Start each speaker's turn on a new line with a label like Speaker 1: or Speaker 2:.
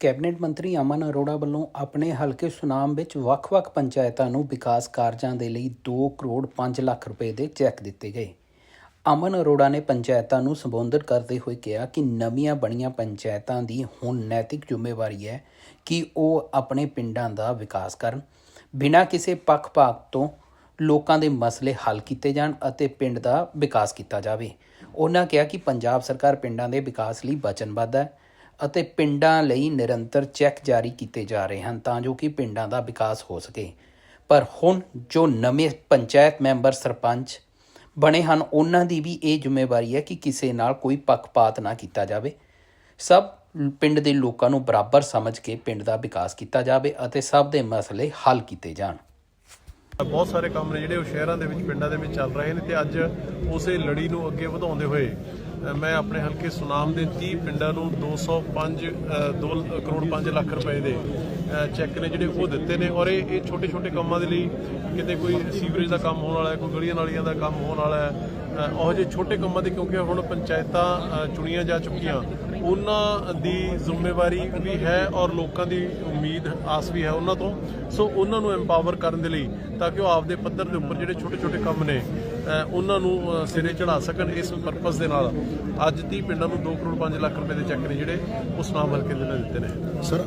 Speaker 1: Cabinet ਮੰਤਰੀ ਅਮਨ ਅਰੋੜਾ ਵੱਲੋਂ ਆਪਣੇ ਹਲਕੇ ਸੁਨਾਮ ਵਿੱਚ ਵੱਖ-ਵੱਖ ਪੰਚਾਇਤਾਂ ਨੂੰ ਵਿਕਾਸ ਕਾਰਜਾਂ ਦੇ ਲਈ 2 ਕਰੋੜ 5 ਲੱਖ ਰੁਪਏ ਦੇ ਚੈੱਕ ਦਿੱਤੇ ਗਏ। ਅਮਨ ਅਰੋੜਾ ਨੇ ਪੰਚਾਇਤਾਂ ਨੂੰ ਸੰਬੋਧਨ ਕਰਦੇ ਹੋਏ ਕਿਹਾ ਕਿ ਨਵੀਆਂ ਬਣੀਆਂ ਪੰਚਾਇਤਾਂ ਦੀ ਹੁਣ ਨੈਤਿਕ ਜ਼ਿੰਮੇਵਾਰੀ ਹੈ ਕਿ ਉਹ ਆਪਣੇ ਪਿੰਡਾਂ ਦਾ ਵਿਕਾਸ ਕਰਨ ਬਿਨਾਂ ਕਿਸੇ ਪੱਖਪਾਤ ਤੋਂ ਲੋਕਾਂ ਦੇ ਮਸਲੇ ਹੱਲ ਕੀਤੇ ਜਾਣ ਅਤੇ ਪਿੰਡ ਦਾ ਵਿਕਾਸ ਕੀਤਾ ਜਾਵੇ। ਉਹਨਾਂ ਕਿਹਾ ਕਿ ਪੰਜਾਬ ਸਰਕਾਰ ਪਿੰਡਾਂ ਦੇ ਵਿਕਾਸ ਲਈ ਵਚਨਬੱਧ ਹੈ ਅਤੇ ਪਿੰਡਾਂ ਲਈ ਨਿਰੰਤਰ ਚੈੱਕ ਜਾਰੀ ਕੀਤੇ ਜਾ ਰਹੇ ਹਨ ਤਾਂ ਜੋ ਕਿ ਪਿੰਡਾਂ ਦਾ ਵਿਕਾਸ ਹੋ ਸਕੇ। ਪਰ ਹੁਣ ਜੋ ਨਵੇਂ ਪੰਚਾਇਤ ਮੈਂਬਰ ਸਰਪੰਚ ਬਣੇ ਹਨ, ਉਹਨਾਂ ਦੀ ਵੀ ਇਹ ਜ਼ਿੰਮੇਵਾਰੀ ਹੈ ਕਿ ਕਿਸੇ ਨਾਲ ਕੋਈ ਪੱਖਪਾਤ ਨਾ ਕੀਤਾ ਜਾਵੇ। ਸਭ ਪਿੰਡ ਦੇ ਲੋਕਾਂ ਨੂੰ ਬਰਾਬਰ ਸਮਝ ਕੇ ਪਿੰਡ ਦਾ ਵਿਕਾਸ ਕੀਤਾ ਜਾਵੇ ਅਤੇ ਸਭ ਦੇ ਮਸਲੇ ਹੱਲ ਕੀਤੇ ਜਾਣ।
Speaker 2: ਬਹੁਤ ਸਾਰੇ ਕੰਮ ਨੇ ਜਿਹੜੇ ਉਹ ਸ਼ਹਿਰਾਂ ਦੇ ਵਿੱਚ, ਪਿੰਡਾਂ ਦੇ ਵਿੱਚ ਚੱਲ ਰਹੇ ਨੇ ਤੇ ਅੱਜ ਉਸੇ ਲੜੀ ਨੂੰ ਅੱਗੇ ਵਧਾਉਂਦੇ ਹੋਏ ਮੈਂ ਆਪਣੇ ਹਲਕੇ ਸੁਨਾਮ ਦੇ 30 ਪਿੰਡਾਂ ਨੂੰ 205 2 ਕਰੋੜ 5 ਲੱਖ ਰੁਪਏ ਦੇ ਚੈੱਕ ਨੇ ਜਿਹੜੇ ਉਹ ਦਿੱਤੇ ਨੇ ਔਰ ਇਹ ਇਹ ਛੋਟੇ ਛੋਟੇ ਕੰਮਾਂ ਦੇ ਲਈ ਕਿਤੇ ਕੋਈ ਸੀਵਰੇਜ ਦਾ ਕੰਮ ਹੋਣ ਵਾਲਾ ਹੈ, ਕੋਈ ਗਲੀਆਂ ਨਾਲੀਆਂ ਦਾ ਕੰਮ ਹੋਣ ਵਾਲਾ ਹੈ ਉਹ ਉਹੋ ਜਿਹੇ ਛੋਟੇ ਕੰਮਾਂ ਦੇ ਕਿਉਂਕਿ ਹੁਣ ਪੰਚਾਇਤਾਂ ਚੁਣੀਆਂ ਜਾ ਚੁੱਕੀਆਂ, ਉਹਨਾਂ ਦੀ ਜ਼ਿੰਮੇਵਾਰੀ ਵੀ ਹੈ ਔਰ ਲੋਕਾਂ ਦੀ ਉਮੀਦ, ਆਸ ਵੀ ਹੈ ਉਹਨਾਂ ਤੋਂ, ਸੋ ਉਹਨਾਂ ਨੂੰ ਐਮਪਾਵਰ ਕਰਨ ਦੇ ਲਈ ਤਾਂ ਕਿ ਉਹ ਆਪਦੇ ਪੱਧਰ ਦੇ ਉੱਪਰ ਜਿਹੜੇ ਛੋਟੇ ਛੋਟੇ ਕੰਮ ਨੇ ਉਹਨਾਂ ਨੂੰ ਸਿਰੇ ਚੜਾ ਸਕਣ ਇਸ ਪਰਪਸ ਦੇ ਨਾਲ। ਅੱਜ 30 ਪਿੰਡਾਂ ਨੂੰ 2 ਕਰੋੜ 5 ਲੱਖ ਰੁਪਏ ਦੇ ਚੈੱਕ ਨੇ ਜਿਹੜੇ ਉਸ ਨਾਮ ਹਲਕੇ ਦੇ ਨਾਲ ਦਿੱਤੇ ਨੇ।
Speaker 3: ਸਰ